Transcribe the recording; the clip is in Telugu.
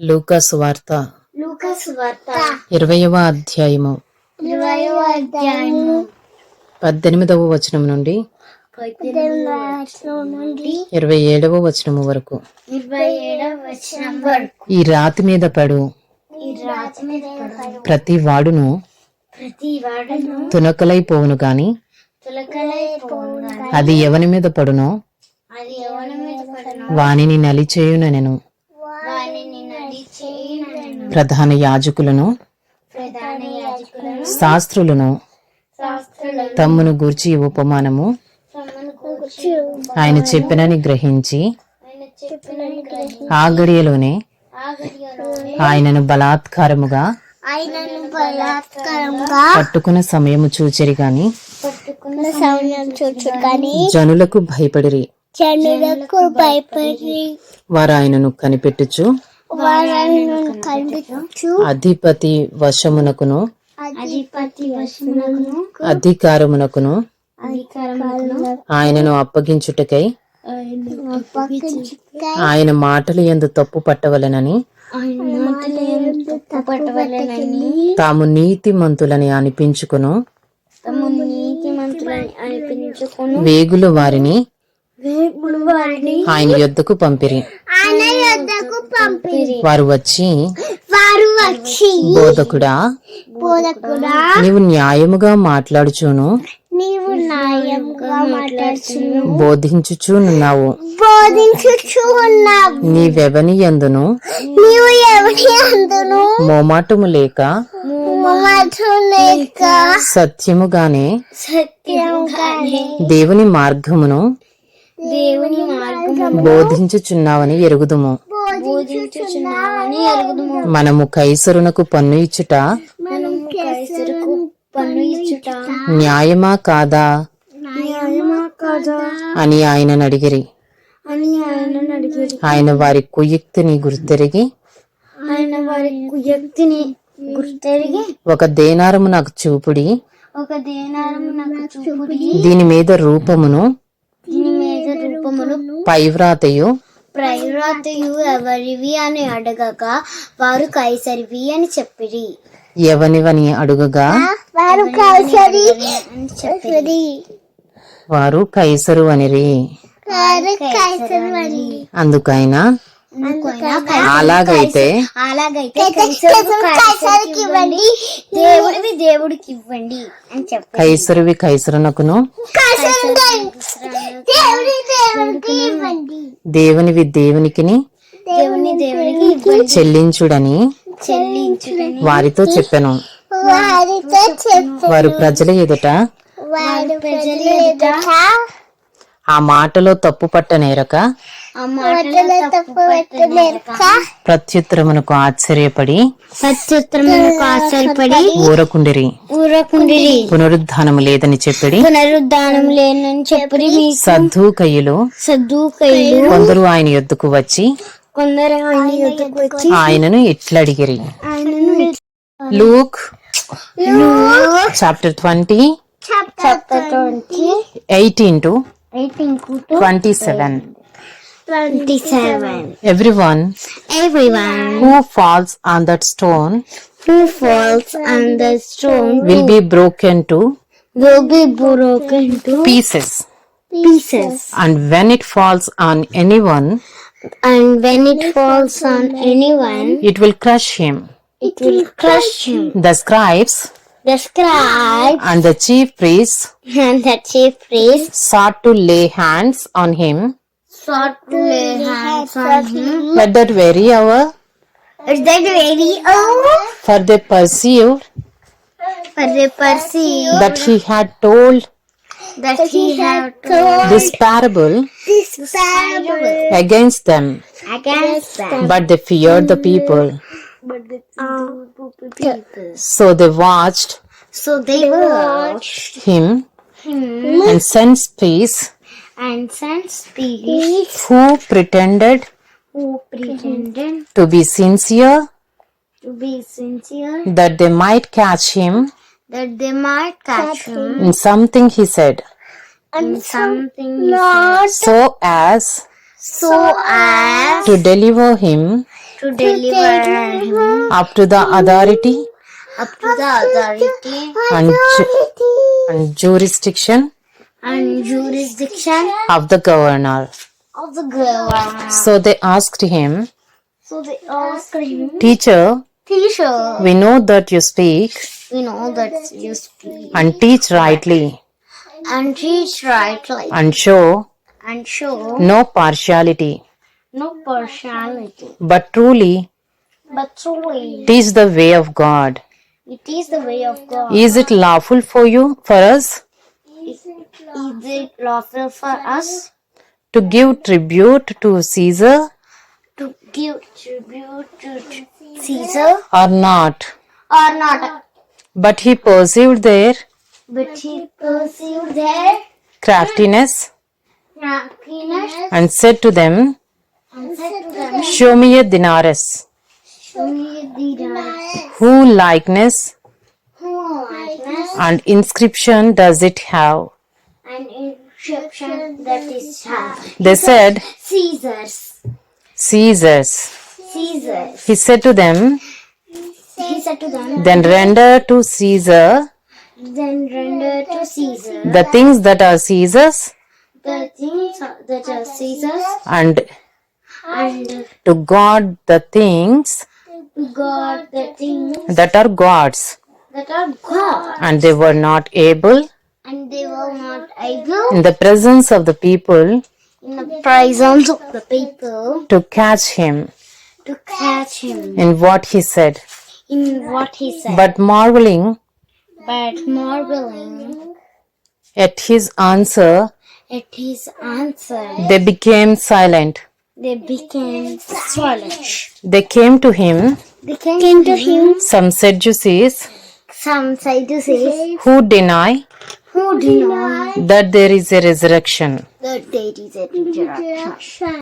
లూకాసు వార్త. ఇరవయవ అధ్యాయము. పద్దెనిమిదవ వచనం నుండి ఇరవై ఏడవ వచనము వరకు. ఈ రాతి మీద పడు. ప్రతి వాడును తునకలైపోవును గాని అది ఎవని మీద పడునో? అది ఎవరి మీద పడను? వానిని నడి చేయనను ప్రధాన యాజకులను శాస్త్రులను తమ్మును గూర్చి ఉపమానము. ఆయన చెప్పినని గ్రహించి ఆయన చెప్పిన గ్రహి ఆ గడియలోనే ఆ గడియలోనే ఆయనను బలాత్కారముగా పట్టుకున్న సమయము చూచెరి గాని జనులకు భయపడిరి. జనులకు భయపడి వారు ఆయనను కనిపెట్టుచు అధిపతి వశమునకును. అధికారమునకును. ఆయనను అప్పగించుటకై. ఆయన మాటలు ఎందు తప్పు పట్టవలెనని. ఆయన మాటలు తప్పటవలనని తాము నీతిమంతులని అనిపించుకును. తమ నీతి మంత్రులని అనిపించుకుని. వేగులు వారిని. వేగులు వారిని. ఆయన యొద్దకు పంపిరి. పంపిరి. వారు వచ్చి వారు వచ్చి బోధకుడా బోధకుడా నీవు న్యాయముగా మాట్లాడుచూను. నీవు న్యాయంగా మాట్లాడుచును. బోధించుచూనున్నావు బోధించుచు ఉన్నావు. నీవెవని ఎందును? నీవు ఎవరి అందును? మోమాటము లేక మమతం లేక సత్యముగానే సత్యంగానే దేవుని మార్గమును దేవుని మార్గము. బోధించుచున్నావని ఎరుగుదుము. మనము కైసరునకు పన్ను ఇచ్చుట? మనం కైసరుకు పన్ను ఇచ్చుట. న్యాయమా కాదా? న్యాయమా కాదా? అని ఆయనను అడిగిరి అని ఆయనను అడిగారు ఆయన వారి కుయుక్తిని గుర్తెరిగి ఆయన వారి కుయక్తిని గుర్తెరిగి ఒక దేనారము నాకు చూపుడి. ఒక దేనారం నాకు చూపుడి. దీని మీద రూపమును మీద రూపములు పైవ్రాతయు ప్రైరాతయు ఎవరివి అని అడగగా వారు కైసరివి అని చెప్పిరి. ఎవనివని అడుగగా? వారు కైసరి అని చెప్పిరి. వారు కైసరు అనిరి. వారు కైసరి అని అందుకైనా అలాగైతే అలాగైతే కైసరుకు కైసరికి ఇవ్వండి. దేవుడివి దేవుడికి ఇవ్వండి అని చెప్పి కైసరువి కైసరునకును. దేవునివి దేవునికిని దేవుని దేవుడికి ఇవ్వండి. చెల్లించుడని చెల్లించుడని వారితో చెప్పెను. వారితో చెప్పు వారు ప్రజల ఎదుట వారి ప్రజల ఎదుట ఆ మాటలో తప్పు పట్టనేరక ప్రత్యుత్తరమునకు ఆశ్చర్యపడి ప్రత్యుత్తరములకు ఆశ్చర్యపడి ఊరకుండిరి. ఊరకుండిరి. పునరుద్ధానము లేదని చెప్పిడి. పునరుద్ధానం లేనని చెప్పి మీ సద్దూకయ్యులు సద్దుకైలు కొందరు ఆయన యొద్దకు వచ్చి కొందరు ఆయన యుద్ధకు వచ్చి ఆయనను ఇట్లడిగిరి. ఆయనను Luke chapter twenty. Chapter twenty. Eighteen to eighteen to twenty seven. 27. Everyone Everyone who falls on that stone who falls on the stone will be broken to will be broken to pieces. pieces. And when it falls on anyone, And when it falls on anyone, it will crush him. it will crush him. The scribes The scribe and the chief priests and the chief priest sought to lay hands on him sought to lay hands on him. at that very hour Is that very hour? for they perceived For they perceive that he had told that he had told this parable this parable against them against them. but they feared the people But ah. the people. so they watched So they watched him him and sent peace and sent spirits who pretended who pretended to be sincere? to be sincere? That they might catch him. That they might catch him. in something he said. In something he said, so as so as to deliver him. to deliver him. Up to the authority. Up to the authority. And, ju- and jurisdiction and jurisdiction of the governor. of the governor. So they asked him, So they asked him, Teacher, Teacher, we know that you speak we know that you speak and teach rightly and teach rightly and show and show no partiality, no partiality, but truly but truly teach the way of God. it is the way of God. Is it lawful for you, for us, Is, is it lawful for us to give tribute to Caesar to give tribute to Caesar or not? or not? But he perceived their But he perceived their craftiness craftiness and said to them, and said to them, Show me a denarius. Show me the dance. Who likeness Who likeness and inscription does it have? And inscription that is. They said, Caesar's. Caesar's. Caesar's. He said to them, He said to them, Then render to Caesar then render to Caesar the things that are Caesar's, the things that are Caesar's and and to God the things God the things that are God's. that are God. And they were not able, And they were not able in the presence of the people, in the presence of the people to catch him to catch him in what he said. in what he said. But marveling But marveling at his answer, at his answer, they became silent. they became silent. They came to him, They came to him. some Sadducees, Some said to say, who deny Who deny that there is a resurrection. that there is a resurrection?